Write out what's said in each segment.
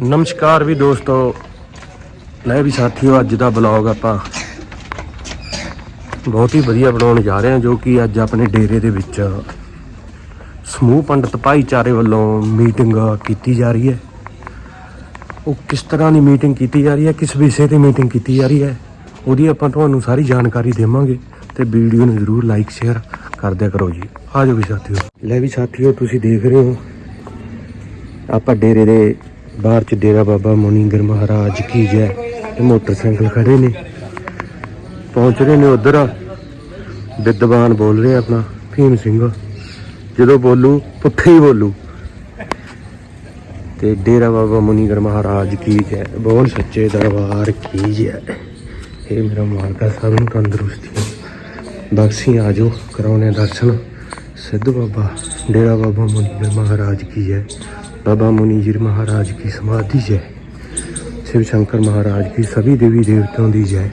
ਨਮਸਕਾਰ ਵੀ ਦੋਸਤੋ। ਲੈ ਵੀ ਸਾਥੀਓ, ਅੱਜ ਦਾ ਬਲੌਗ ਆਪਾਂ ਬਹੁਤ ਹੀ ਵਧੀਆ ਬਣਾਉਣ ਜਾ ਰਹੇ ਹਾਂ, ਜੋ ਕਿ ਅੱਜ ਆਪਣੇ ਡੇਰੇ ਦੇ ਵਿੱਚ ਸਮੂਹ ਪੰਡਤ ਭਾਈਚਾਰੇ ਵੱਲੋਂ ਮੀਟਿੰਗ ਕੀਤੀ ਜਾ ਰਹੀ ਹੈ। ਉਹ ਕਿਸ ਤਰ੍ਹਾਂ ਦੀ ਮੀਟਿੰਗ ਕੀਤੀ ਜਾ ਰਹੀ ਹੈ, ਕਿਸ ਵਿਸ਼ੇ ਤੇ ਮੀਟਿੰਗ ਕੀਤੀ ਜਾ ਰਹੀ ਹੈ, ਉਹਦੀ ਆਪਾਂ ਤੁਹਾਨੂੰ ਸਾਰੀ ਜਾਣਕਾਰੀ ਦੇਵਾਂਗੇ ਤੇ ਵੀਡੀਓ ਨੂੰ ਜ਼ਰੂਰ ਲਾਈਕ ਸ਼ੇਅਰ ਕਰ ਦਿਆ ਕਰੋ ਜੀ। ਆ ਜਾਓ ਵੀ ਸਾਥੀਓ। ਲੈ ਵੀ ਸਾਥੀਓ, ਤੁਸੀਂ ਦੇਖ ਰਹੇ ਹੋ, ਆਪਾਂ ਡੇਰੇ ਦੇ ਬਾਹਰ ਚ ਡੇਰਾ ਬਾਬਾ ਮੁਨੀਂਦਰ ਮਹਾਰਾਜ ਕੀ ਜੈ ਤੇ ਮੋਟਰਸਾਈਕਲ ਖੜੇ ਨੇ। ਪਹੁੰਚ ਰਹੇ ਨੇ ਉਧਰ। ਵਿਦਵਾਨ ਬੋਲ ਰਹੇ ਆਪਣਾ, ਭੀਮ ਸਿੰਘ। ਜਦੋਂ ਬੋਲੂ, ਪੁੱਠੇ ਹੀ ਬੋਲੂ। ਤੇ ਡੇਰਾ ਬਾਬਾ ਮੁਨੀਂਦਰ ਮਹਾਰਾਜ ਕੀ ਜੈ, ਬੋਲ ਸੱਚੇ ਦਰਬਾਰ ਕੀ ਜੈ। ਇਹ ਮੇਰਾ ਮਾਲਕਾ ਸਭ ਨੂੰ ਤੰਦਰੁਸਤੀ ਬਖਸ਼ੀ ਆਜੋ, ਕਰਾਉਣੇ ਦਰਸ਼ਨ। ਸਿੱਧ ਬਾਬਾ, ਡੇਰਾ ਬਾਬਾ ਮੁਨੀਂਦਰ ਮਹਾਰਾਜ ਕੀ ਜੈ। बाबा मुनि जी महाराज की समाधि जय शिव शंकर महाराज की सभी देवी देवताओं की जय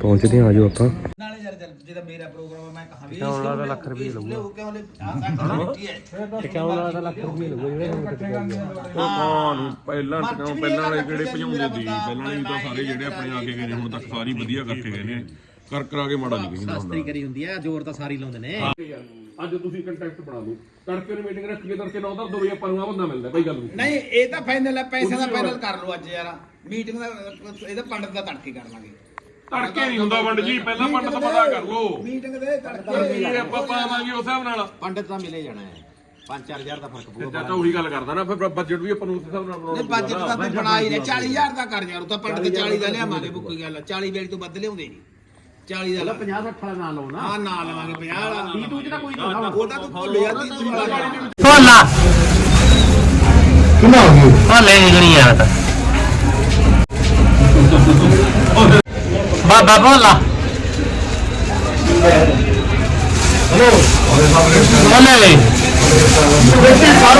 पहुंचते हैं आजो ਆਪਾਂ ਨਾਲੇ ਯਾਰ ਜਦ ਜਿਹਦਾ ਮੇਰਾ ਪ੍ਰੋਗਰਾਮ ਹੈ ਮੈਂ ਕਹਾਂ ਵੀ ਕਿਉਂ ਲੱਗਦਾ ਲੱਖ ਰੁਪਏ ਲੱਗੂਗਾ? ਉਹ ਕਿਉਂ ਲੈ ਆ ਸਕਦਾ ਮਿੱਟੀ ਹੈ ਟਿਕਾਉਣ ਵਾਲਾ ਲੱਖ ਰੁਪਏ ਲੱਗੂ ਜਿਹੜੇ ਹੁਣ ਉਹ ਕੌਣ ਪਹਿਲਾਂ ਟਿਕਾਉ ਪਹਿਲਾਂ ਵਾਲੇ ਜਿਹੜੇ ਭਜਾਉਂਦੇ ਸੀ ਪਹਿਲਾਂ ਵਾਲੇ ਵੀ ਤਾਂ ਸਾਰੇ ਜਿਹੜੇ ਆਪਣੇ ਆ ਕੇ ਗਏ ਨੇ ਹੁਣ ਤੱਕ ਸਾਰੀ ਵਧੀਆ ਕਰਕੇ ਗਏ ਨੇ ਕਰ ਕਰਾ ਕੇ ਮਾੜਾ ਨਹੀਂ ਕਹਿੰਦਾ ਹੁੰਦਾ ਸਸਤਰੀ ਕਰੀ ਹੁੰਦੀ ਹੈ ਜ਼ੋਰ ਤਾਂ ਸਾਰੀ ਲਾਉਂਦੇ ਨੇ ਅੱਜ ਤੁਸੀਂ ਕੰਟੈਕਟ ਬਣਾ ਲਓ ਤੜਕੇ ਨੂੰ ਮੀਟਿੰਗ ਰੱਖ ਕੇ ਤੜਕੇ 9 ਦਾ 2 ਵਜੇ ਆਪਾਂ ਨੂੰ ਆ ਬੰਦਾ ਮਿਲਦਾ ਭਾਈ ਗੱਲ ਨੂੰ ਨਹੀਂ ਇਹ ਤਾਂ ਫਾਈਨਲ ਹੈ ਪੈਸੇ ਦਾ ਫਾਈਨਲ ਕਰ ਲਓ ਅੱਜ ਯਾਰ। ਮੀਟਿੰਗ ਦਾ ਇਹਦਾ ਪੰਡਤ ਦਾ ਤੜਕੇ ਕਰ ਲਾਂਗੇ। ਤੜਕੇ ਨਹੀਂ ਹੁੰਦਾ ਵੰਡ ਜੀ ਪਹਿਲਾਂ ਪੰਡ ਤਾਂ ਪਤਾ ਕਰ ਲਓ। ਮੀਟਿੰਗ ਦੇ ਤੜਕੇ ਇਹ ਆਪਾਂ ਪਾਵਾਂਗੇ ਉਸ ਹਿਸਾਬ ਨਾਲ। ਪੰਡਤ ਤਾਂ ਮਿਲੇ ਜਾਣਾ ਹੈ। 5-4000 ਦਾ ਫ਼ਰਕ ਤੇ ਚਾਚਾ ਉਹੀ ਗੱਲ ਕਰਦਾ ਨਾ ਫਿਰ ਬਜਟ ਵੀ ਆਪਾਂ ਨੂੰ ਉਸ ਹਿਸਾਬ ਨਾਲ ਨਹੀਂ ਬਣਾਉਣਾ ਬਜਟ ਤਾਂ ਤੂੰ ਬਣਾ ਹੀ ਲੈ 40000 ਦਾ ਕਰ ਯਾਰ ਉਹ ਤਾਂ ਪੰਡਤ 40 ਦਾ ਲਿਆਵਾਂਗੇ ਬੁੱਕੀ ਗੱਲ 40 ਵੇਲੇ ਤੋਂ ਵੱਧ ਲਿਆਉਂਦੇ ਨਹੀਂ। 40 ਦਾ 50 60 ਵਾਲਾ ਨਾ ਲਓ ਨਾ। ਹਾਂ ਨਾ ਲਵਾਂਗੇ 50 ਵਾਲਾ 30 ਤੂੰ ਜਿਹੜਾ ਕੋਈ ਨਾ ਉਹ ਤਾਂ ਤੂੰ ਭੁੱਲ ਜਾ 30 ਵਾਲਾ ਭੋਲਾ ਕਿੰਨਾ ਹੋ ਗਈ ਭੋਲੇ ਨਿਕਣੀ ਆ ਤਾਂ। ਬਾਬਾ ਭੋਲਾ। ਭੋਲੇ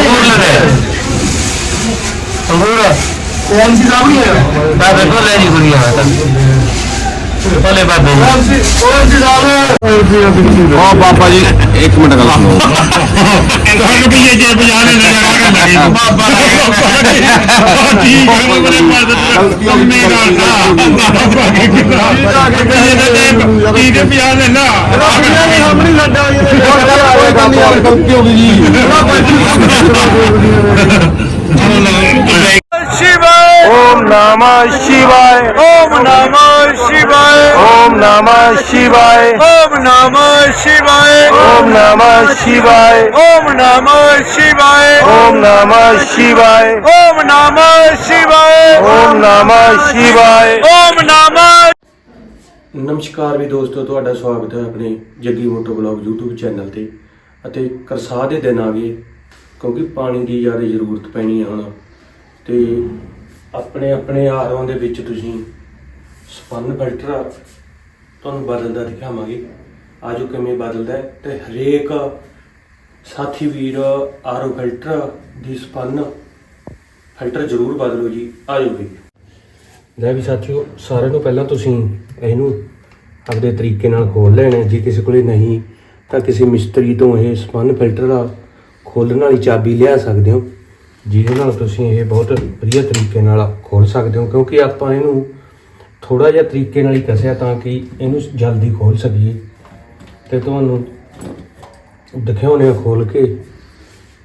ਭੋਲੇ ਦੇ। ਅੰਗੂਰ। ਕੌਣ ਸੀ ਸਾਹਮਣੇ ਹੈ ਬਾਬਾ ਭੋਲੇ ਦੀ ਕੁੜੀ ਆ ਤਾਂ। ਭੋਲੇ ਬਾਬੇ ਦੀ। ਕੌਣ ਸੀ ਸਾਹਮਣੇ ਓ ਬਾਬਾ ਜੀ ਇੱਕ ਮਿੰਟ ਗੱਲ ਸੁਣੋ ਤੁਹਾਨੂੰ ਵੀ ਇਹ ਜੇ ਬਜਾਣੇ ਨਾ ਲਗਾ ਬਾਬਾ ਠੀਕ ਹੈ ਮੇਰੇ ਪਾਸ ਕੰਮੇ ਕਰਦਾ ਠੀਕ ਹੈ ਬਜਾਣੇ ਨਾ ਸਾਹਮਣੇ ਲੱਡਾ ਗਲਤੀ ਹੋ ਗਈ ਜੀ ओम नमः शिवाय ओम नमः शिवाय ओम नमः शिवाय ओम नमः शिवाय ओम नमः शिवाय ओम नमः शिवाय ओम नमः शिवाय ओम नमः शिवाय ओम नमः शिवाय ओम नमः ਨਮਸਕਾਰ ਵੀ ਦੋਸਤੋ ਤੁਹਾਡਾ ਸਵਾਗਤ ਹੈ ਆਪਣੇ Jaggi moto blog YouTube channel ਤੇ ਅਤੇ ਕਰਸਾ ਦੇ ਦਿਨ ਆ ਗਏ ਕਿਉਂਕਿ ਪਾਣੀ ਦੀ ਜ਼ਿਆਦਾ ਜ਼ਰੂਰਤ ਪੈਣੀ ਹੈ ਹੁਣ ਤੇ ਆਪਣੇ ਆਪਣੇ ਆਰਵਾਂ ਦੇ ਵਿੱਚ ਤੁਸੀਂ ਸਪੰਨ ਫਿਲਟਰ ਤੁਹਾਨੂੰ ਬਦਲਦਾ ਦਿਖਾਵਾਂਗੇ। ਆਜੋ ਕਿਵੇਂ ਬਦਲਦਾ ਹੈ ਤੇ ਹਰੇਕ ਸਾਥੀ ਵੀਰ ਆਰਓ ਫਿਲਟਰ ਦੀ ਸਪੰਨ ਫਿਲਟਰ ਜ਼ਰੂਰ ਬਦਲੋ ਜੀ। ਆਜੋ ਵੀ ਲੈ ਵੀ ਸਾਥੀਓ, ਸਾਰਿਆਂ ਨੂੰ ਪਹਿਲਾਂ ਤੁਸੀਂ ਇਹਨੂੰ ਆਪਦੇ ਤਰੀਕੇ ਨਾਲ ਖੋਲ ਲੈਣਾ ਜੇ ਕਿਸੇ ਕੋਲੇ ਨਹੀਂ, ਤਾਂ ਕਿਸੇ ਮਿਸਤਰੀ ਤੋਂ ਇਹ ਸਪੰਨ ਫਿਲਟਰ ਖੋਲਣ ਵਾਲੀ ਚਾਬੀ ਲਿਆ ਸਕਦੇ ਹੋ। ਜਿਹਦੇ ਨਾਲ ਤੁਸੀਂ ਇਹ ਬਹੁਤ ਵਧੀਆ ਤਰੀਕੇ ਨਾਲ ਖੋਲ ਸਕਦੇ ਹੋ, ਕਿਉਂਕਿ ਆਪਾਂ ਇਹਨੂੰ ਥੋੜਾ ਜਿਹਾ ਤਰੀਕੇ ਨਾਲ ਹੀ ਕਸਿਆ ਤਾਂ ਕਿ ਇਹਨੂੰ ਜਲਦੀ ਖੋਲ ਸਕੀਏ। ਤੇ ਤੁਹਾਨੂੰ ਦਿਖਾਉਣੇ ਆ ਖੋਲ ਕੇ,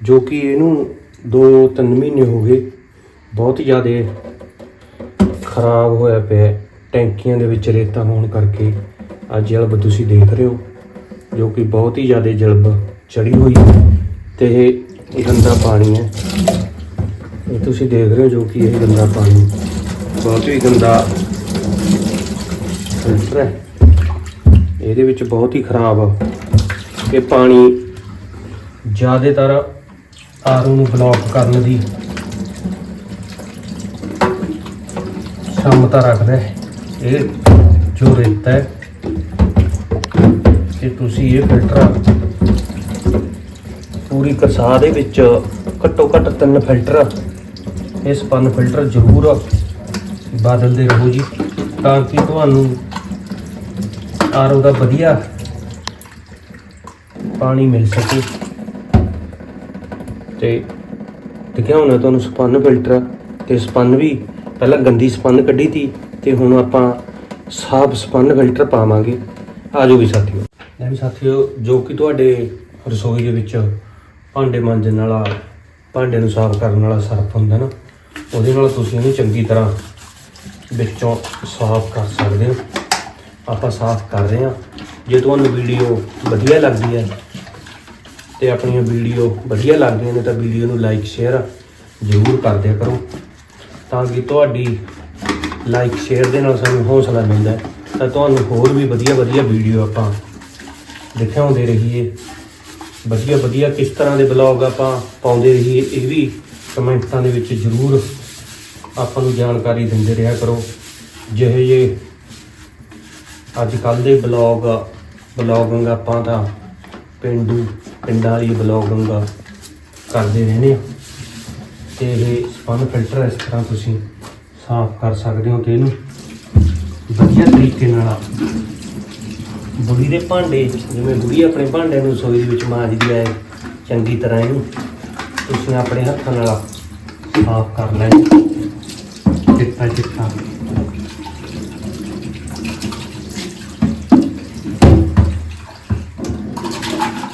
ਜੋ ਕਿ ਇਹਨੂੰ 2-3 ਮਹੀਨੇ ਹੋ ਗਏ ਬਹੁਤ ਜ਼ਿਆਦਾ ਖਰਾਬ ਹੋਇਆ ਪਿਆ ਟੈਂਕੀਆਂ ਦੇ ਵਿੱਚ ਰੇਤਾ ਹੋਣ ਕਰਕੇ ਆ ਜਲਬ ਤੁਸੀਂ ਦੇਖ ਰਹੇ ਹੋ, ਜੋ ਕਿ ਬਹੁਤ ਹੀ ਜ਼ਿਆਦਾ ਜਲਬ ਚੜੀ ਹੋਈ ਹੈ ਤੇ ਇਹ ਗੰਦਾ ਪਾਣੀ ਹੈ। ਇਹ ਤੁਸੀਂ ਦੇਖ ਰਹੇ ਹੋ ਜੋ ਕਿ ਇਹ ਗੰਦਾ ਪਾਣੀ ਬਹੁਤ ਹੀ ਗੰਦਾ ਫਿਲਟਰ ਹੈ। ਇਹਦੇ ਵਿੱਚ ਬਹੁਤ ਹੀ ਖਰਾਬ ਇਹ ਪਾਣੀ ਜ਼ਿਆਦਾਤਰ ਆਰੂ ਨੂੰ ਬਲੌਕ ਕਰਨ ਦੀ ਸਮਤਾ ਰੱਖਦਾ ਹੈ। ਇਹ ਜੋ ਰੇਤਾ ਹੈ ਕਿ ਤੁਸੀਂ ਇਹ ਫਿਲਟਰ ਪੂਰੀ ਕਸਾ ਦੇ ਵਿੱਚ ਘੱਟੋ ਘੱਟ ਤਿੰਨ ਫਿਲਟਰ ਇਹ ਸਪਨ ਫਿਲਟਰ ਜ਼ਰੂਰ ਬਦਲਦੇ ਰਹੋ ਜੀ। ਤਾਂ ਕਿ ਤੁਹਾਨੂੰ ਆਰਓ ਦਾ ਵਧੀਆ ਪਾਣੀ ਮਿਲ ਸਕੇ। ਤੇ ਦਿਖਾਉਣਾ ਤੁਹਾਨੂੰ ਸਪਨ ਫਿਲਟਰ। ਤੇ ਸਪੰਨ ਵੀ ਪਹਿਲਾਂ ਗੰਦੀ ਸਪੰਨ ਕੱਢੀ ਤੀ ਤੇ ਹੁਣ ਆਪਾਂ ਸਾਫ਼ ਸਪੰਨ ਫਿਲਟਰ ਪਾਵਾਂਗੇ। ਆਜੋ ਵੀ ਸਾਥੀਓ। ਲੈ ਵੀ ਸਾਥੀਓ, ਜੋ ਕਿ ਤੁਹਾਡੇ ਰਸੋਈ ਦੇ ਵਿੱਚ ਭਾਂਡੇ ਮਾਂਜਣ ਵਾਲਾ ਭਾਂਡੇ ਨੂੰ ਸਾਫ਼ ਕਰਨ ਵਾਲਾ ਸਰਫ ਹੁੰਦਾ ਨਾ। ਉਹਦੇ ਨਾਲ ਤੁਸੀਂ ਇਹਨੂੰ ਚੰਗੀ ਤਰ੍ਹਾਂ ਵਿੱਚੋਂ ਸਾਫ਼ ਕਰ ਸਕਦੇ ਹੋ। ਆਪਾਂ ਸਾਫ਼ ਕਰ ਰਹੇ ਹਾਂ। ਜੇ ਤੁਹਾਨੂੰ ਵੀਡੀਓ ਵਧੀਆ ਲੱਗਦੀ ਹੈ ਤੇ ਆਪਣੀਆਂ ਵੀਡੀਓ ਵਧੀਆ ਲੱਗਦੀਆਂ ਨੇ ਤਾਂ ਵੀਡੀਓ ਨੂੰ ਲਾਈਕ, ਸ਼ੇਅਰ ਜ਼ਰੂਰ ਕਰ ਦਿਆ ਕਰੋ। ਤਾਂ ਕਿ ਤੁਹਾਡੀ ਲਾਈਕ, ਸ਼ੇਅਰ ਦੇ ਨਾਲ ਸਾਨੂੰ ਹੌਸਲਾ ਮਿਲਦਾ ਹੈ। ਤਾਂ ਤੁਹਾਨੂੰ ਹੋਰ ਵੀ ਵਧੀਆ ਵਧੀਆ ਵੀਡੀਓ ਆਪਾਂ ਦਿਖਾਉਂਦੇ ਰਹੀਏ। ਵਧੀਆ ਵਧੀਆ ਕਿਸ ਤਰ੍ਹਾਂ ਦੇ ਬਲੌਗ ਆਪਾਂ ਪਾਉਂਦੇ ਰਹੀਏ, ਇਹ ਵੀ ਕਮੈਂਟਾਂ ਦੇ ਵਿੱਚ ਜ਼ਰੂਰ ਆਪਾਂ ਨੂੰ ਜਾਣਕਾਰੀ ਦਿੰਦੇ ਰਿਹਾ ਕਰੋ। ਜਿਹੇ ਜੇ ਅੱਜ ਕੱਲ ਦੇ ਬਲੌਗ, ਬਲੌਗਿੰਗ ਆਪਾਂ ਤਾਂ ਪਿੰਡੂ, ਪਿੰਡਾਂ ਵਾਲੀ ਬਲੌਗਿੰਗ ਕਰਦੇ ਰਹਿੰਦੇ ਆ ਤੇ ਇਹ ਸਪਨ ਫਿਲਟਰ ਇਸ ਤਰ੍ਹਾਂ ਤੁਸੀਂ ਸਾਫ਼ ਕਰ ਸਕਦੇ ਹੋ ਤੇ ਇਹਨੂੰ ਵਧੀਆ ਤਰੀਕੇ ਨਾਲ ਬੁੜੀ ਦੇ ਭਾਂਡੇ, ਜਿਵੇਂ ਬੁੜੀ ਆਪਣੇ ਭਾਂਡੇ ਨੂੰ ਰਸੋਈ ਦੇ ਵਿੱਚ ਮਾਂਜਦੀ ਹੈ ਚੰਗੀ ਤਰ੍ਹਾਂ ਇਹਨੂੰ ਤੁਸੀਂ ਆਪਣੇ ਹੱਥਾਂ ਨਾਲ ਸਾਫ਼ ਕਰ ਲੈਣਾ। ਚਿੱਟਾ ਚਿੱਟਾ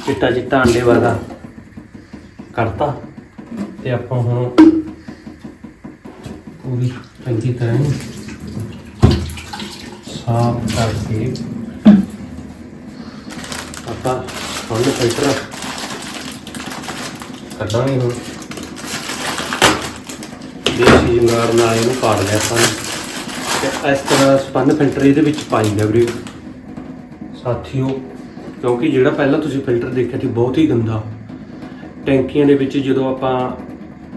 ਚਿੱਟਾ ਚਿੱਟਾ ਅੰਡੇ ਵਰਗਾ ਕਰਤਾ ਤੇ ਆਪਾਂ ਹੁਣ ਪੂਰੀ ਚੰਗੀ ਤਰ੍ਹਾਂ ਸਾਫ਼ ਕਰਕੇ ਆਪਾਂ ਹੁਣ ਫਿਲਟਰ ਕੱਢਾਂਗੇ ਹੁਣ ਦੇਸੀ ਜੰਗਾਰ ਨਾਲ ਇਹਨੂੰ ਪਾੜ ਲਿਆ ਆਪਾਂ ਤੇ ਇਸ ਤਰ੍ਹਾਂ ਸਪੰਨ ਫਿਲਟਰ ਇਹਦੇ ਵਿੱਚ ਪਾਈ ਗਿਆ ਵੀਰੇ। ਸਾਥੀਓ, ਕਿਉਂਕਿ ਜਿਹੜਾ ਪਹਿਲਾਂ ਤੁਸੀਂ ਫਿਲਟਰ ਦੇਖਿਆ ਸੀ, ਬਹੁਤ ਹੀ ਗੰਦਾ। ਟੈਂਕੀਆਂ ਦੇ ਵਿੱਚ ਜਦੋਂ ਆਪਾਂ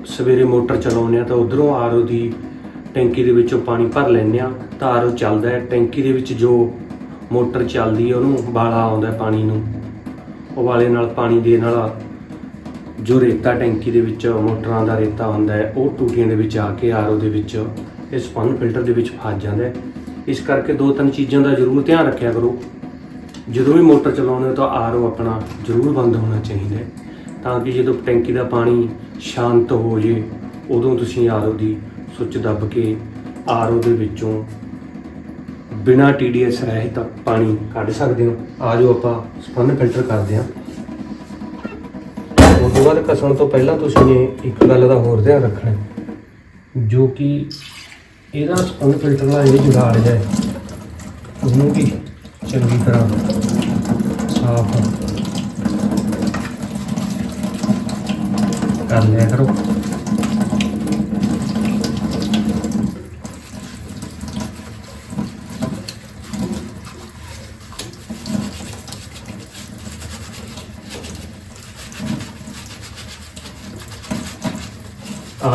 ਸਵੇਰੇ ਮੋਟਰ ਚਲਾਉਂਦੇ ਆ ਤਾਂ ਉਧਰੋਂ ਆਰਓ ਦੀ ਟੈਂਕੀ ਦੇ ਵਿੱਚੋਂ ਪਾਣੀ ਭਰ ਲੈਂਦੇ ਆ ਤਾਂ ਆਰਓ ਚੱਲਦਾ ਹੈ। ਟੈਂਕੀ ਦੇ ਵਿੱਚ ਜੋ ਮੋਟਰ ਚੱਲਦੀ ਹੈ, ਉਹਨੂੰ ਵਾਲਾ ਆਉਂਦਾ ਪਾਣੀ ਨੂੰ। ਉਹ ਵਾਲੇ ਨਾਲ ਪਾਣੀ ਦੇ ਨਾਲ ਜੋ ਰੇਤਾ ਟੈਂਕੀ ਦੇ ਵਿੱਚ ਮੋਟਰਾਂ ਦਾ ਰੇਤਾ ਹੁੰਦਾ ਹੈ, ਉਹ ਟੂਟੀਆਂ ਦੇ ਵਿੱਚ ਆ ਕੇ ਆਰਓ ਦੇ ਵਿੱਚ ਇਸ ਸਪੰਨ ਫਿਲਟਰ ਦੇ ਵਿੱਚ ਫਸ ਜਾਂਦਾ ਹੈ। ਇਸ ਕਰਕੇ ਦੋ ਤਿੰਨ ਚੀਜ਼ਾਂ ਦਾ ਜ਼ਰੂਰ ਧਿਆਨ ਰੱਖਿਆ ਕਰੋ। ਜਦੋਂ ਵੀ ਮੋਟਰ ਚਲਾਉਂਦੇ ਹੋ ਤਾਂ ਆਰਓ ਆਪਣਾ ਜ਼ਰੂਰ ਬੰਦ ਹੋਣਾ ਚਾਹੀਦਾ ਹੈ, ਤਾਂ ਕਿ ਜਦੋਂ ਟੈਂਕੀ ਦਾ ਪਾਣੀ ਸ਼ਾਂਤ ਹੋ ਜੇ, ਉਦੋਂ ਤੁਸੀਂ ਆਰਓ ਦੀ ਸੁੱਚ ਦੱਬ ਕੇ ਆਰਓ ਦੇ ਵਿੱਚੋਂ ਬਿਨਾ ਟੀਡੀਐਸ ਰਹਿਤ ਪਾਣੀ ਕੱਢ ਸਕਦੇ ਹੋ। ਆਜੋ ਆਪਾਂ ਸਪੰਨ ਫਿਲਟਰ ਕਰਦੇ ਹਾਂ। ਬਾਅਦ ਕਸਣ ਤੋਂ ਪਹਿਲਾਂ ਤੁਸੀਂ ਨੇ ਇੱਕ ਗੱਲ ਦਾ ਹੋਰ ਧਿਆਨ ਰੱਖਣਾ ਹੈ, ਜੋ ਕਿ ਇਹਦਾ ਸਪੰਨ ਫਿਲਟਰ ਦਾ ਇਹ ਜੁਗਾੜ ਹੈ। ਉਹਨੂੰ ਵੀ ਚੰਗੀ ਤਰ੍ਹਾਂ ਸਾਫ਼ ਕਰ ਲਿਆ ਕਰੋ।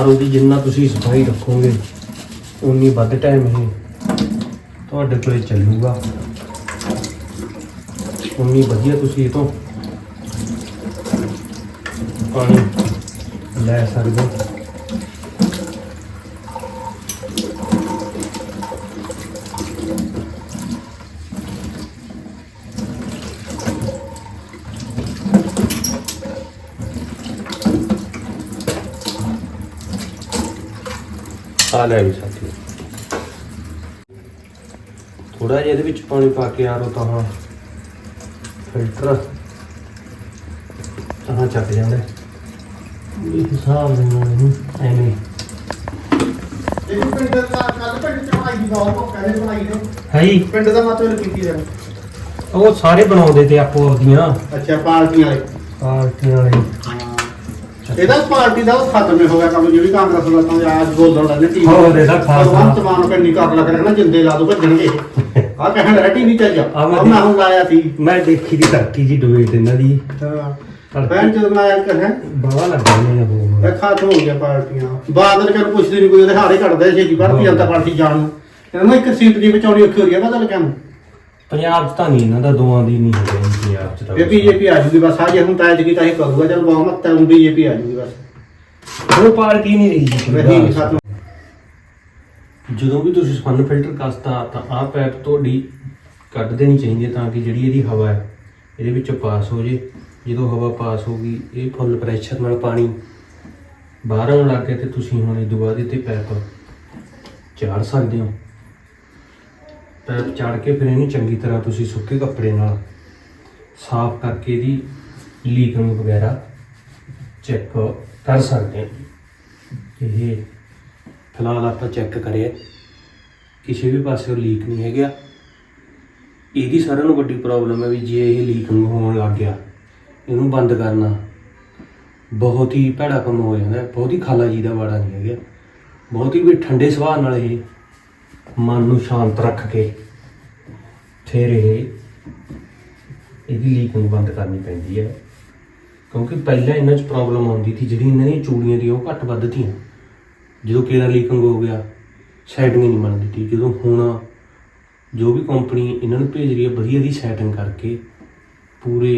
ਆਰਓ ਦੀ ਜਿੰਨਾ ਤੁਸੀਂ ਸਫ਼ਾਈ ਰੱਖੋਗੇ ਉਨੀ ਵੱਧ ਟਾਈਮ ਇਹ ਤੁਹਾਡੇ ਕੋਲੇ ਚੱਲੂਗਾ। ਉਨੀ ਵਧੀਆ ਤੁਸੀਂ ਇਹ ਤੋਂ ਪਾਣੀ ਲੈ ਸਕਦੇ ਹੋ। ਆ ਲੈ ਵੀ ਸਾਥੀ। ਥੋੜਾ ਜਿਹਾ ਇਹਦੇ ਵਿੱਚ ਪਾਣੀ ਪਾ ਕੇ ਆਰੋ ਤਾਂ ਹਾਂ ਫਿਲਟਰ ਤਾਂ ਚੱਕ ਜਾਂਦਾ। ਇਹ ਹਿਸਾਬ ਨਾਲ ਇਹਨੂੰ ਐਵੇਂ ਇਹ ਪਿੰਡ ਦਾ ਕੱਲ ਪਿੰਡ ਚ ਬਣਾਈ ਦੀ ਉਹ ਪਹਿਲੇ ਬਣਾਈ ਨੇ ਹੈ ਪਿੰਡ ਦਾ ਮਤਲਬ ਕੀਤੀ ਜਾਵੇ ਉਹ ਸਾਰੇ ਬਣਾਉਂਦੇ ਤੇ ਆਪੋ ਆਪਦੀਆਂ। ਅੱਛਾ ਪਾਰਟੀ ਵਾਲੇ। ਪਾਰਟੀਆਂ ਵਾਲੇ। ਇਹਦਾ ਪਾਰਟੀ ਦਾ ਉਹ ਖਤਮ ਹੀ ਗਿਆ ਕੰਮ ਜਿਹੜੀ ਕਾਂਗਰਸ ਦਾ ਤਾਂ ਆਜ ਬੋਲਣ ਲੱਗੇ ਟੀਵੀ ਹੋਰ ਇਹਦਾ ਖਾਸ ਭਗਵੰਤ ਮਾਨ ਕੰਨੀ ਕਰ ਲੱਗ ਰਿਹਾ ਨਾ ਜਿੰਦੇ ਲਾ ਦੋ ਭੱਜਣਗੇ। ਆ ਕਹਿਣ ਲੱਗਾ ਟੀਵੀ ਚੱਲ ਜਾ। ਆ ਮੈਂ ਆ ਮੈਂ ਹੁਣ ਲਾਇਆ ਸੀ। ਮੈਂ ਦੇਖੀ ਦੀ ਧਰਤੀ ਜੀ ਡੁਬੇਟ ਇਹਨਾਂ ਦੀ। ਹਾਂ। ਬੈਂਚ ਜਦੋਂ ਲਾਇਆ ਕਹੇ ਬਾਵਾ ਲੱਗ ਨੇ ਬਹੁਤ ਇਹ ਖਤਮ ਹੋ ਗਿਆ ਪਾਰਟੀਆਂ। ਬਾਦਲ ਕਰ ਪੁੱਛਦੇ ਨਹੀਂ ਕੋਈ ਉਹਦੇ ਹਾਰੇ ਕੱਢਦੇ ਛੇਤੀ ਭਰਤੀ ਜਨਤਾ ਪਾਰਟੀ ਜਾਣ। ਨੂੰ ਇਹਨਾਂ ਨੂੰ ਇੱਕ ਸੀਟ ਦੀ ਬਚਾਉਣੀ ਔਖੀ ਹੋ ਰਹੀ ਹੈ ਬਦਲ ਕੰਮ ਪੰਜਾਬ 'ਚ ਤਾਂ ਨਹੀਂ ਇਹਨਾਂ ਦਾ ਦੋਆਂ ਦੀ ਨਹੀਂ ਹੈਗਾ ਜੀ ਪੰਜਾਬ 'ਚ ਤਾਂ ਇਹ ਬੀਜੇਪੀ ਆ ਜੂਗੀ ਬਸ ਆ ਜੇ ਹੁਣ ਤਾਇਜ ਕੀਤਾ ਇਹ ਕਰੂਗਾ ਚਲ ਬਹੁਮਤ ਹੈ ਹੁਣ ਬੀਜੇਪੀ ਆ ਜੂਗੀ ਬਸ। ਉਹ ਪਾਰਟੀ ਨਹੀਂ ਰਹੀ ਜੀ ਨਹੀਂ ਖਤਮ। ਜਦੋਂ ਵੀ ਤੁਸੀਂ ਸਪੰਨ ਫਿਲਟਰ ਕਸਤਾ ਤਾਂ ਆਹ ਪੈਪ ਤੁਹਾਡੀ ਕੱਢ ਦੇਣੀ ਚਾਹੀਦੀ ਹੈ ਤਾਂ ਕਿ ਜਿਹੜੀ ਇਹਦੀ ਹਵਾ ਹੈ ਇਹਦੇ ਵਿੱਚੋਂ ਪਾਸ ਹੋ ਜੇ। ਜਦੋਂ ਹਵਾ ਪਾਸ ਹੋ ਗਈ ਇਹ ਫੁੱਲ ਪ੍ਰੈਸ਼ਰ ਨਾਲ ਪਾਣੀ ਬਾਹਰ ਆਉਣ ਲੱਗ ਗਏ ਤੇ ਤੁਸੀਂ ਹੁਣ ਇਹ ਬਾਅਦ ਇੱਥੇ ਪੈਪ ਚਾੜ ਸਕਦੇ ਹੋ। ਪੈਪ ਚਾੜ ਕੇ ਫਿਰ ਇਹਨੂੰ ਚੰਗੀ ਤਰ੍ਹਾਂ ਤੁਸੀਂ ਸੁੱਕੇ ਕੱਪੜੇ ਨਾਲ ਸਾਫ਼ ਕਰਕੇ ਇਹਦੀ ਲੀਕਿੰਗ ਵਗੈਰਾ ਚੈੱਕ ਕਰ ਸਕਦੇ ਹੋ। ਇਹ ਫਿਲਹਾਲ ਆਪਾਂ ਚੈੱਕ ਕਰਿਆ। ਕਿਸੇ ਵੀ ਪਾਸੇ ਲੀਕ ਨਹੀਂ ਹੈਗਾ। ਇਹਦੀ ਸਾਰਿਆਂ ਨੂੰ ਵੱਡੀ ਪ੍ਰੋਬਲਮ ਹੈ ਵੀ ਜੇ ਇਹ ਲੀਕਿੰਗ ਹੋਣ ਲੱਗ ਗਿਆ, ਇਹਨੂੰ ਬੰਦ ਕਰਨਾ। ਬਹੁਤ ਹੀ ਭੈੜਾ ਕੰਮ ਹੋ ਜਾਂਦਾ। ਬਹੁਤ ਹੀ ਖਾਲਾ ਜੀ ਦਾ ਵਾੜਾ ਨਹੀਂ ਹੈਗਾ। ਬਹੁਤ ਹੀ ਵੀ ਠੰਡੇ ਸੁਭਾਅ ਨਾਲ ਇਹ ਮਨ ਨੂੰ ਸ਼ਾਂਤ ਰੱਖ ਕੇ ਫਿਰ ਇਹ ਇਹਦੀ ਲੀਕਿੰਗ ਬੰਦ ਕਰਨੀ ਪੈਂਦੀ ਹੈ। ਕਿਉਂਕਿ ਪਹਿਲਾਂ ਇਹਨਾਂ 'ਚ ਪ੍ਰੋਬਲਮ ਆਉਂਦੀ ਸੀ ਜਿਹੜੀ ਇਹਨਾਂ ਦੀਆਂ ਚੂੜੀਆਂ ਦੀ ਉਹ ਘੱਟ ਵੱਧ ਤੀਆਂ ਜਦੋਂ ਕੇਰਾ ਲੀਕਿੰਗ ਹੋ ਗਿਆ ਸੈਟਿੰਗ ਨਹੀਂ ਬਣਦੀ ਤੀ ਜਦੋਂ ਹੁਣ ਜੋ ਵੀ ਕੰਪਨੀ ਇਹਨਾਂ ਨੂੰ ਭੇਜ ਰਹੀ ਹੈ, ਵਧੀਆ ਦੀ ਸੈਟਿੰਗ ਕਰਕੇ ਪੂਰੇ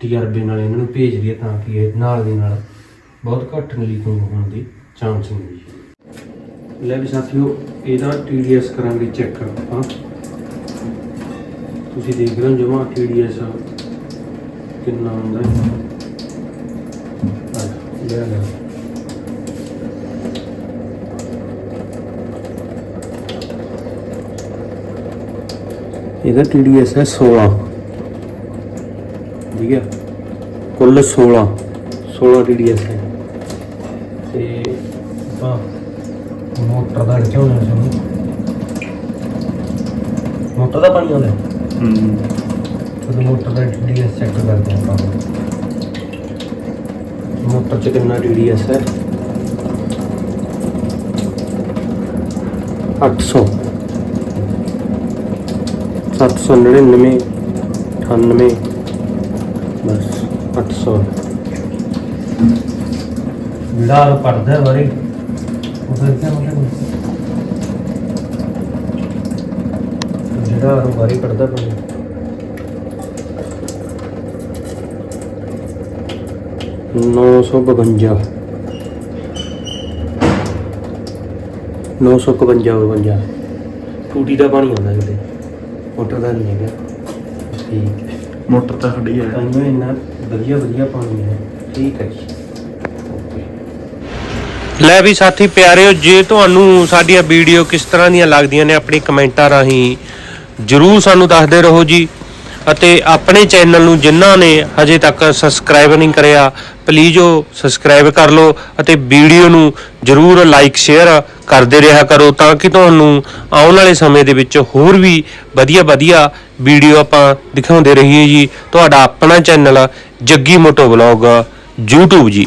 ਤਜਰਬੇ ਨਾਲ ਇਹਨਾਂ ਨੂੰ ਭੇਜ ਰਹੀ ਹੈ ਤਾਂ ਕਿ ਇਹ ਨਾਲ ਦੀ ਨਾਲ ਬਹੁਤ ਘੱਟ ਲੀਕਿੰਗ ਹੋਣ ਦੇ ਚਾਂਸ ਹੁੰਦੀ ਹੈ। ਲੈ ਵੀ ਸਾਥੀਓ, ਇਹਦਾ TDS ਕਰਾਂਗੇ ਚੈੱਕ ਹਾਂ। ਤੁਸੀਂ ਦੇਖ ਰਹੇ ਹੋ ਜਮਾ TDS ਕਿੰਨਾ ਹੁੰਦਾ ਹੈ। ਲੈ ਲੈ ਇਹਦਾ TDS ਹੈ 16 ਠੀਕ ਹੈ? ਕੁੱਲ 16 16 TDS ਹੈ। ਤੇ ਆਪਾਂ ਮੋਟਰ ਦਾ ਝੋਨਾ ਸਾਨੂੰ ਮੋਟਰ ਦਾ ਪਾਣੀ ਆਉਂਦਾ? ਹੂੰ। ਤੇ ਮੋਟਰ ਦਾ TDS ਚੈੱਕ ਕਰਦੇ ਹਾਂ ਆਪਾਂ। ਮੋਟਰ ਚ ਕਿੰਨਾ TDS ਹੈ? 800 799 98 ਬਸ 800 ਜਿਹੜਾ ਪੜਦਾ ਬਾਰੇ ਉਹਦਾ ਬਾਰੇ ਨੌ ਸੌ ਬਵੰਜਾ ਨੌ ਸੌ ਇਕਵੰਜਾ ਬਵੰਜਾ ਟੂਟੀ ਦਾ ਪਾਣੀ ਆਉਂਦਾ ਇਹਦੇ ਮੋਟਰ ਦਾ ਨਹੀਂ ਹੈਗਾ। ਠੀਕ ਮੋਟਰ ਤਾਂ ਖੜੀ ਹੈ। ਤਾਂ ਇੰਨਾ ਵਧੀਆ ਵਧੀਆ ਪਾਣੀ ਹੈ। ਠੀਕ ਹੈ ਜੀ। ਲੈ ਵੀ ਸਾਥੀ, ਪਿਆਰਿਓ, ਜੇ ਤੁਹਾਨੂੰ ਸਾਡੀਆਂ ਵੀਡੀਓ ਕਿਸ ਤਰ੍ਹਾਂ ਦੀਆਂ ਲੱਗਦੀਆਂ ਨੇ ਆਪਣੀ ਕਮੈਂਟਾਂ ਰਾਹੀਂ, ਜਰੂਰ ਸਾਨੂੰ ਦੱਸਦੇ ਰਹੋ ਜੀ। ਅਤੇ ਆਪਣੇ ਚੈਨਲ ਨੂੰ ਜਿਨ੍ਹਾਂ ਨੇ ਹਜੇ ਤੱਕ ਸਬਸਕ੍ਰਾਈਬ ਨਹੀਂ ਕਰਿਆ ਪਲੀਜ਼ ਉਹ ਸਬਸਕ੍ਰਾਈਬ ਕਰ ਲਓ ਅਤੇ ਵੀਡੀਓ ਨੂੰ ਜਰੂਰ ਲਾਈਕ ਸ਼ੇਅਰ ਕਰਦੇ ਰਿਹਾ ਕਰੋ ਤਾਂ ਕਿ ਤੁਹਾਨੂੰ ਆਉਣ ਵਾਲੇ ਸਮੇਂ ਦੇ ਵਿੱਚ ਹੋਰ ਵੀ ਵਧੀਆ ਵਧੀਆ ਵੀਡੀਓ ਆਪਾਂ ਦਿਖਾਉਂਦੇ ਰਹੀਏ ਜੀ। ਤੁਹਾਡਾ ਆਪਣਾ channel Jaggi moto vlog, YouTube ਜੀ।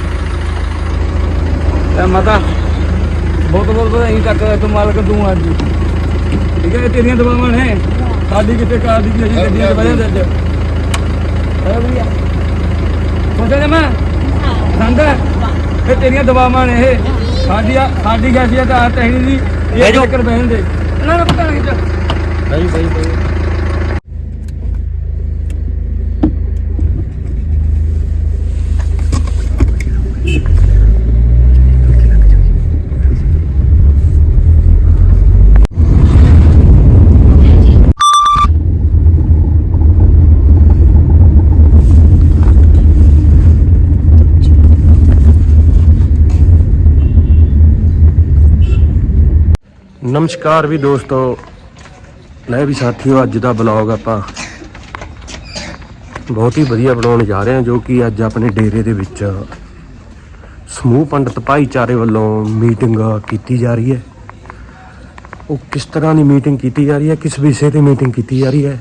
ਅੱਛਾ ਮਾਤਾ ਬਹੁਤ ਬਹੁਤ ਵਧਾਈ ਤੱਕ ਤੂੰ ਮਾਲਕ ਤੂੰ ਅੱਜ ਠੀਕ ਹੈ ਇਹ ਤੇਰੀਆਂ ਦੁਆਵਾਂ ਨੇ। ਸਾਡੀ ਕਿਤੇ ਕਾਰ ਦੀ ਵੀ ਅਸੀਂ ਗੱਡੀਆਂ ਤੇ ਵਜੇ ਅੱਜ। ਹੈ ਭਈਆ ਸੋਚਿਆ ਨਾ ਮੈਂ? ਸੰਦ ਇਹ ਤੇਰੀਆਂ ਦੁਆਵਾਂ ਨੇ ਇਹ। ਸਾਡੀ ਸਾਡੀ ਗੈਸੀਅਤ ਤਾਂ ਤਹਿਣੀ ਦੀ ਇਹ ਚੱਕਰ ਬਹਿਣ ਦੇ। ਨਾ ਨਾ ਪਤਾ ਨਹੀਂ ਸਹੀ ਸਹੀ ਸਹੀ ਨਮਸਕਾਰ ਵੀ ਦੋਸਤੋ। ਲੈ ਵੀ ਸਾਥੀਓ, ਅੱਜ ਦਾ ਬਲੌਗ ਆਪਾਂ ਬਹੁਤ ਹੀ ਵਧੀਆ ਬਣਾਉਣ ਜਾ ਰਹੇ ਹਾਂ, ਜੋ ਕਿ ਅੱਜ ਆਪਣੇ ਡੇਰੇ ਦੇ ਵਿੱਚ ਸਮੂਹ ਪੰਡਤ ਭਾਈਚਾਰੇ ਵੱਲੋਂ ਮੀਟਿੰਗ ਕੀਤੀ ਜਾ ਰਹੀ ਹੈ। ਉਹ ਕਿਸ ਤਰ੍ਹਾਂ ਦੀ ਮੀਟਿੰਗ ਕੀਤੀ ਜਾ ਰਹੀ ਹੈ, ਕਿਸ ਵਿਸ਼ੇ ਤੇ ਮੀਟਿੰਗ ਕੀਤੀ ਜਾ ਰਹੀ ਹੈ,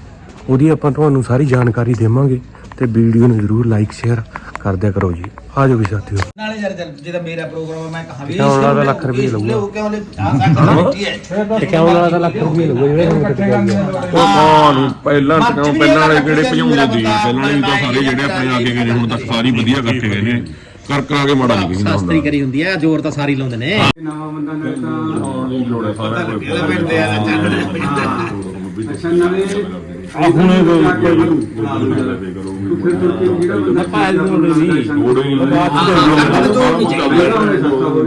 ਉਹਦੀ ਆਪਾਂ ਤੁਹਾਨੂੰ ਸਾਰੀ ਜਾਣਕਾਰੀ ਦੇਵਾਂਗੇ ਤੇ ਵੀਡੀਓ ਨੂੰ ਜ਼ਰੂਰ ਲਾਈਕ ਸ਼ੇਅਰ ਕਰਦਿਆ ਕਰੋ ਜੀ। ਆ ਜਾਓ ਵੀ ਸਾਥੀਓ। ਨਾਲੇ ਯਾਰ ਜਦ ਜਿਹਦਾ ਮੇਰਾ ਪ੍ਰੋਗਰਾਮ ਹੈ ਮੈਂ ਕਹਾਂ ਵੀ ਕਿਉਂ ਉਹਨਾਂ ਦਾ ਲੱਖ ਰੁਪਏ ਲਊਗਾ। ਉਹ ਕਿਉਂ ਲੈ ਆ ਸਕਦਾ ਹੈ? ਤੇ ਵਾਲਾ ਲੱਖ ਰੁਪਏ ਲੱਗੂ ਜਿਹੜੇ ਹੁਣ ਉਹ ਕਾਹਨੂੰ ਪਹਿਲਾਂ ਟਕਾਂ ਪਹਿਲਾਂ ਵਾਲੇ ਕਿਹੜੇ ਭਜਾਉਂਦੇ ਦੀ ਪਹਿਲਾਂ ਵਾਲੇ ਤਾਂ ਸਾਰੇ ਜਿਹੜੇ ਆਪਣੇ ਆ ਕੇ ਗਏ ਨੇ ਹੁਣ ਤੱਕ ਸਾਰੀ ਵਧੀਆ ਕਰਕੇ ਗਏ ਨੇ। ਕਰ ਕਰਾ ਕੇ ਮਾੜਾ ਨਹੀਂ ਕਿਸੇ ਹੁੰਦਾ। ਕਰੀ ਹੁੰਦੀ ਹੈ ਜ਼ੋਰ ਤਾਂ ਸਾਰੀ ਲਾਉਂਦੇ ਨੇ। ਆਉਣ ਦੀ ਲੋੜ ਹੈ ਸਾਰਾ ਕੋਈ ਪਿੰਡ ਦੇ ਆ ਚੱਲ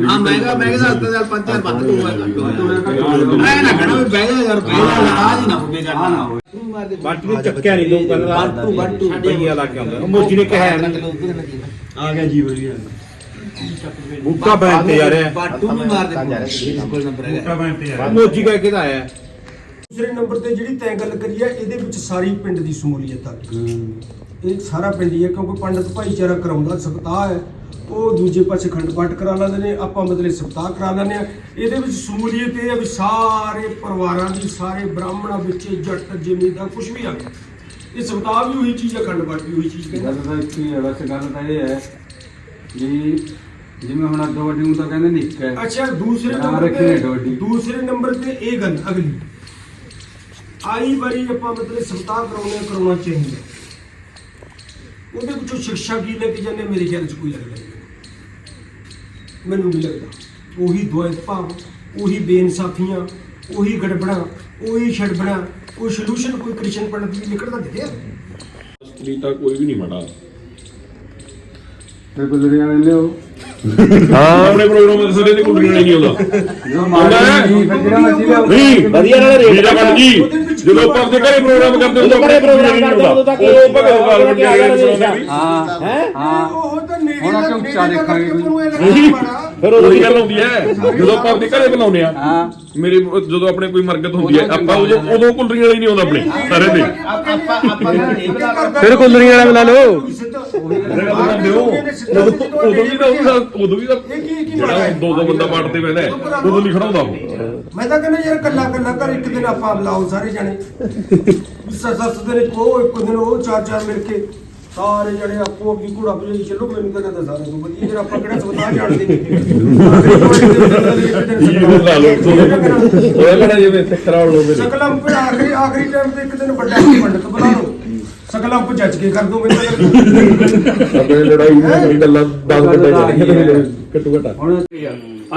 ਹਾਂ ਮਹਿੰਗਾ ਮਹਿੰਗਾ ਸਸਤਾ ਚੱਲ 5000 ਵੱਧ ਤੂੰ ਐ ਨਾ ਕਹਣਾ ਵੀ ਬਹਿ ਯਾਰ ਬਹਿ ਜਾ ਆ ਨਾ ਹੋਵੇ ਗੱਲ ਨਾ ਹੋਵੇ ਬਾਟੂ ਨੂੰ ਚੱਕਿਆ ਨਹੀਂ ਤੂੰ ਪਹਿਲਾਂ ਬਾਟੂ ਬਾਟੂ ਬਈਆ ਲੱਗ ਗਿਆ ਮੋਜੀ ਨੇ ਕਿਹਾ ਆ ਗਿਆ ਜੀ ਵਧੀਆ ਬੁੱਕਾ ਬੈਨ ਯਾਰ ਬਾਟੂ ਵੀ ਮਾਰ ਦੇ ਕੋਲ ਨੰਬਰ ਹੈਗਾ ਮੋਜੀ ਕਹਿ ਕੇ ਤਾਂ ਆਇਆ ਦੂਸਰੇ ਨੰਬਰ ਤੇ ਜਿਹੜੀ ਤੈਂ ਗੱਲ ਕਰੀ ਹੈ ਇਹਦੇ ਵਿੱਚ ਸਾਰੀ ਪਿੰਡ ਦੀ ਸ਼ਮੂਲੀਅਤ ਆ ਇਹ ਸਾਰਾ ਪਿੰਡ ਹੀ ਹੈ ਕਿਉਂਕਿ ਪੰਡਤ ਭਾਈਚਾਰਾ ਕਰਾਉਂਦਾ ਸਪਤਾਹ ਹੈ। ਉਹ ਦੂਜੇ ਪਾਸੇ ਖੰਡ ਪਾਠ ਕਰਾ ਲੈਂਦੇ ਨੇ ਆਪਾਂ ਮਤਲਬ ਸਪਤਾਹ ਕਰਾ ਲੈਂਦੇ ਆ ਇਹਦੇ ਵਿੱਚ ਸ਼ਮੂਲੀਅਤ ਇਹ ਹੈ ਵੀ ਸਾਰੇ ਪਰਿਵਾਰਾਂ ਦੀ ਸਾਰੇ ਬ੍ਰਾਹਮਣਾਂ ਵਿੱਚ ਜੱਟ ਜ਼ਿਮੀਂਦਾਰ ਕੁਝ ਵੀ ਆ। ਗਿਆ ਇਹ ਸਪਤਾਹ ਵੀ ਉਹੀ ਚੀਜ਼ ਹੈ ਖੰਡ ਪਾਠ ਵੀ ਉਹੀ ਚੀਜ਼ ਕਹਿੰਦਾ ਗੱਲ ਤਾਂ ਇੱਕ ਹੀ ਹੈ ਵੈਸੇ ਗੱਲ ਤਾਂ ਇਹ ਹੈ ਵੀ ਜਿਵੇਂ ਹੁਣ ਅੱਡੋ ਵੱਡੀ ਨੂੰ ਤਾਂ ਕਹਿੰਦੇ ਨਿੱਕ ਹੈ। ਅੱਛਾ ਦੂਸਰੇ ਨੰਬਰ ਤੇ। ਦੂਸਰੇ ਨੰਬਰ ਤੇ ਇਹ ਗੱਲ ਅਗਲੀ। ਆਈ ਵਾਰੀ ਆਪਾਂ ਮਤਲਬ ਸਪਤਾਹ ਕਰਾਉਣੇ ਕਰਾਉਣਾ ਚਾਹੀਦਾ। ਉਹਦੇ ਵਿੱਚੋਂ ਸਿੱਖਿਆ ਕੀ ਲੈ ਕੇ ਜਾਂਦੇ ਮੇਰੇ ਖਿਆਲ ਚ ਕੋਈ ਲੱਗਦਾ ਨਹੀਂ ਮੈਨੂੰ ਨਹੀਂ ਲੱਗਦਾ। ਉਹੀ ਦੁਆਇਤ ਭਾਵ ਉਹੀ ਬੇਇਨਸਾਫੀਆਂ ਉਹੀ ਗੜਬੜਾਂ ਉਹੀ ਛੜਬੜਾਂ ਕੋਈ ਸੋਲੂਸ਼ਨ ਕੋਈ ਕ੍ਰਿਸ਼ਨ ਪੰਡਤ ਵੀ ਨਿਕਲਦਾ ਦਿਖਿਆ ਸਤਰੀ ਤਾਂ ਕੋਈ ਵੀ ਨਹੀਂ ਮਾੜਾ। ਤੇ ਗੁੱਲਰੀਆਂ ਲੈ ਲਿਓ ਆਪਣੇ ਪ੍ਰੋਗਰਾਮ ਵਿੱਚ ਸਾਰੇ ਦੀ ਕੁੰਡਲੀ ਨਹੀਂ ਆਉਂਦਾ ਜੋ ਮਾਰੀ ਜੀ ਫਿਰ ਜਿਹੜਾ ਮਰਜ਼ੀ ਲਿਆਓ। ਨਹੀਂ ਵਧੀਆ ਨਾਲ ਰੇਟ ਦਾ ਕੱਟ ਜੀ। ਜਦੋਂ ਆਪਾਂ ਆਪਣੇ ਘਰੇ ਪ੍ਰੋਗਰਾਮ ਕਰਦੇ ਉਦੋਂ ਘਰੇ ਪ੍ਰੋਗਰਾਮ ਕਰਦੇ ਉਦੋਂ ਤੱਕ ਉਹ ਭਗਤ ਗਾਲ ਮੰਡੀ ਆ ਗਏ ਹਾਂ ਹਾਂ। ਉਹ ਤਾਂ ਨੇੜੇ ਦਾ ਕਿਉਂ ਨੇੜੇ ਉੱਚਾ ਫਿਰ ਉਹੀ ਗੱਲ ਹੁੰਦੀ ਹੈ। ਜਦੋਂ ਆਪਾਂ ਆਪਣੇ ਘਰੇ ਬਣਾਉਂਦੇ ਆ ਹਾਂ। ਮੇਰੇ ਜਦੋਂ ਆਪਣੇ ਕੋਈ ਮਰਗਤ ਹੁੰਦੀ ਹੈ ਆਪਾਂ ਉਦੋਂ ਉਦੋਂ ਕੁੰਡਲੀ ਵਾਲੀ ਨਹੀਂ ਆਉਂਦਾ ਆਪਣੇ ਸਾਰੇ ਦੇ ਆਪਾਂ ਆਪਾਂ ਇਹ ਬਣਾ ਫਿਰ ਕੁੰਦਰੀ ਵਾਲਾ ਬੁਲਾ ਲਓ। ਉਦੋਂ ਵੀ ਤਾਂ ਉਦੋਂ ਵੀ ਤਾਂ? ਦੋ ਦੋ ਬੰਦਾ ਬਾਟ ਤੇ ਬਹਿੰਦਾ ਹੈ, ਉਦੋਂ ਨਹੀਂ ਖੜਾਉਂਦਾ ਉਹ। ਮੈਂ ਤਾਂ ਕਹਿੰਦਾ ਯਾਰ ਕੱਲਾ ਕੱਲਾ ਕਰ ਇੱਕ ਦਿਨ ਆਪਾਂ ਬੁਲਾਓ ਸਾਰੇ ਜਣੇ। ਇੱਕ ਉਹ ਇੱਕ ਦਿਨ ਉਹ ਚਾਰ ਚਾਰ ਮਿਲ ਕੇ ਸਾਰੇ ਜਣੇ ਆਪੋ ਆਪਣੀ ਘੋੜਾ ਭਜਾਈ ਚੱਲੋ ਮੈਨੂੰ ਤਾਂ ਕਹਿੰਦਾ ਸਾਰਿਆਂ ਤੋਂ ਵਧੀਆ ਜਿਹੜਾ ਆਪਾਂ ਕਿਹੜਾ ਸਬਤਾ ਜਾਣਦੇ ਲਓ ਉਹ ਕਹਿੰਦਾ ਜਿਵੇਂ ਸਿੱਖ ਕਰਾਉ ਲੋ ਮੇਰੇ ਸਕਲਮ ਪਰ ਆਖਰੀ ਆਖਰੀ ਟਾਈਮ ਤੇ ਇੱਕ ਦਿਨ ਵੱਡਾ ਪੰਡਤ ਬੁਲਾ ਲਓ ਸਕਲਮ ਪਰ ਜੱਜ ਕੇ ਕਰ ਦੋ ਮੈਨੂੰ। ਆਪਣੇ ਲੜਾਈ ਦੀਆਂ ਗੱਲਾਂ 10 ਘੰਟੇ ਚੱਲੀਆਂ ਘੱਟੋ ਘੱਟ। ਹੁਣ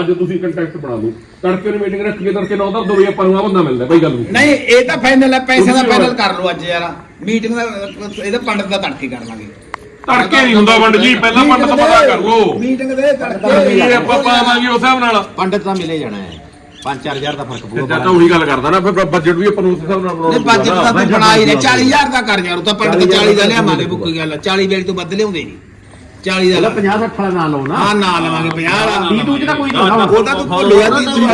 ਅੱਜ ਤੁਸੀਂ ਕੰਟੈਕਟ ਬਣਾ ਲਓ ਤੜਕੇ ਨੂੰ ਮੀਟਿੰਗ ਰੱਖੀਏ ਤੜਕੇ 9 ਦੋ ਵਜੇ ਆਪਾਂ ਨੂੰ ਆ ਬੰਦਾ ਮਿਲਦਾ ਭਾਈ ਗੱਲ ਨੂੰ। ਨਹੀਂ ਇਹ ਤਾਂ ਫਾਈਨਲ ਹੈ ਪੈਸੇ ਦਾ ਫਾਈਨਲ ਕਰ ਲਓ ਅੱਜ ਯਾਰ। ਮੀਟਿੰਗ ਦਾ ਇਹਦਾ ਪੰਡਤ ਦਾ ਤੜਕੇ ਕਰ ਲਾਂਗੇ। ਤੜਕੇ ਨਹੀਂ ਹੁੰਦਾ ਵੰਡ ਜੀ ਪਹਿਲਾਂ ਪੰਡਤ ਪਤਾ ਕਰ ਲਓ। ਮੀਟਿੰਗ ਦੇ ਇਹ ਤੜਕੇ ਆਪਾਂ ਪਾਵਾਂਗੇ ਉਸ ਹਿਸਾਬ ਨਾਲ। ਪੰਡਤ ਤਾਂ ਮਿਲੇ ਜਾਣਾ ਹੈ। 5-4000 ਦਾ ਫ਼ਰਕ ਤੇ ਤਾਂ ਉਹੀ ਗੱਲ ਕਰਦਾ ਨਾ ਫਿਰ ਬਜਟ ਵੀ ਆਪਾਂ ਨੂੰ ਉਸ ਹਿਸਾਬ ਨਾਲ ਬਣਾਉਣਾ ਨਹੀਂ ਬਜਟ ਤਾਂ ਤੂੰ ਬਣਾ ਹੀ ਲੈ 40000 ਦਾ ਕਰ ਯਾਰ ਉਹ ਤਾਂ ਪੰਡਤ 40 ਦਾ ਲਿਆਵਾਂਗੇ ਬੁੱਕੀ ਗੱਲ 40 ਵੇਲੇ ਤੋਂ ਵੱਧ ਲਿਆਉਂਦੇ ਨਹੀਂ 40 ਦਾ 50 60 ਵਾਲਾ ਨਾ ਲਓ ਨਾ। ਹਾਂ ਨਾ ਲਵਾਂਗੇ 50 ਵਾਲਾ 30 ਤੂੰ ਚ ਤਾਂ ਕੋਈ ਨਹੀਂ ਉਹ ਤਾਂ ਤੂੰ ਭੁੱਲ ਯਾਰ 30 ਤੂੰ